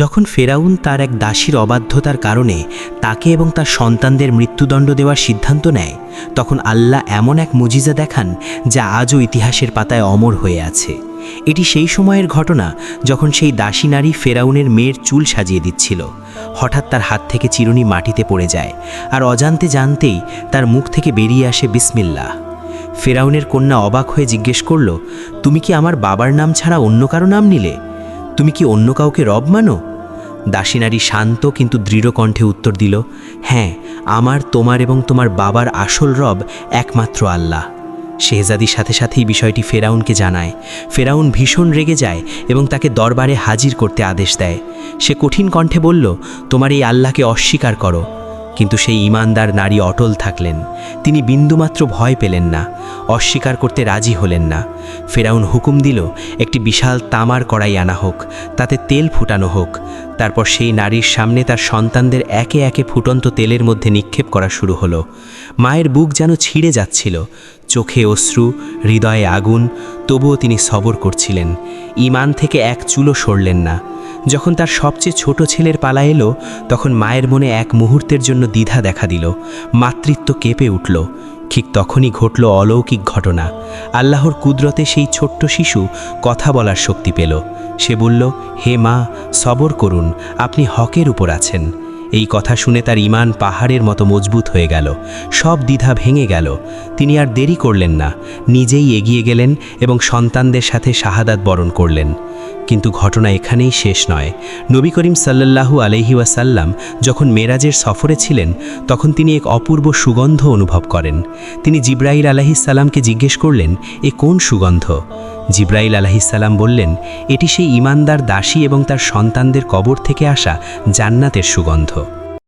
যখন ফেরাউন তার এক দাসীর অবাধ্যতার কারণে তাকে এবং তার সন্তানদের মৃত্যুদণ্ড দেওয়ার সিদ্ধান্ত নেয়, তখন আল্লাহ এমন এক মুজিজা দেখান যা আজও ইতিহাসের পাতায় অমর হয়ে আছে। এটি সেই সময়ের ঘটনা যখন সেই দাসী নারী ফেরাউনের মেয়ের চুল সাজিয়ে দিচ্ছিল। হঠাৎ তার হাত থেকে চিরুনি মাটিতে পড়ে যায় আর অজান্তে জানতেই তার মুখ থেকে বেরিয়ে আসে বিসমিল্লাহ। ফেরাউনের কন্যা অবাক হয়ে জিজ্ঞেস করল, তুমি কি আমার বাবার নাম ছাড়া অন্য কারও নাম নিলে? তুমি কি অন্য কাউকে রব মানো? দাসিনারী শান্ত কিন্তু দৃঢ় কণ্ঠে উত্তর দিল হ্যাঁ আমার, তোমার এবং তোমার বাবার আসল রব একমাত্র আল্লাহ। শেহজাদির সাথে সাথেই বিষয়টি ফেরাউনকে জানায়। ফেরাউন ভীষণ রেগে যায় এবং তাকে দরবারে হাজির করতে আদেশ দেয়। সে কঠিন কণ্ঠে বলল, তোমার এই আল্লাহকে অস্বীকার করো। কিন্তু সেই ইমানদার নারী অটল থাকলেন। তিনি বিন্দুমাত্র ভয় পেলেন না, অস্বীকার করতে রাজি হলেন না। ফেরাউন হুকুম দিল, একটি বিশাল তামার কড়াই আনা হোক, তাতে তেল ফুটানো হোক। তারপর সেই নারীর সামনে তার সন্তানদের একে একে ফুটন্ত তেলের মধ্যে নিক্ষেপ করা শুরু হলো। মায়ের বুক যেন ছিঁড়ে যাচ্ছিল। চোখে অশ্রু, হৃদয়ে আগুন, তবুও তিনি সবর করছিলেন। ইমান থেকে এক চুলো সরলেন না। যখন তার সবচেয়ে ছোট ছেলের পালা এলো, তখন মায়ের মনে এক মুহূর্তের জন্য দ্বিধা দেখা দিল। মাতৃত্ব কেঁপে উঠল। ঠিক তখনই ঘটল অলৌকিক ঘটনা। আল্লাহর কুদরতে সেই ছোট্ট শিশু কথা বলার শক্তি পেল। সে বলল, হে মা, সবর করুন, আপনি হকের উপর আছেন। এই কথা শুনে তার ইমান পাহাড়ের মতো মজবুত হয়ে গেল। সব দ্বিধা ভেঙে গেল। তিনি আর দেরি করলেন না। নিজেই এগিয়ে গেলেন এবং সন্তানদের সাথে শাহাদাত বরণ করলেন। কিন্তু ঘটনা এখানেই শেষ নয়। নবী করিম সাল্লাল্লাহু আলহি ওয়াসাল্লাম যখন মেরাজের সফরে ছিলেন, তখন তিনি এক অপূর্ব সুগন্ধ অনুভব করেন। তিনি জিব্রাইল আলাহিসাল্লামকে জিজ্ঞেস করলেন, এ কোন সুগন্ধ? জিব্রাইল আলাহিসাল্লাম বললেন, এটি সেই ইমানদার দাসী এবং তার সন্তানদের কবর থেকে আসা জান্নাতের সুগন্ধ।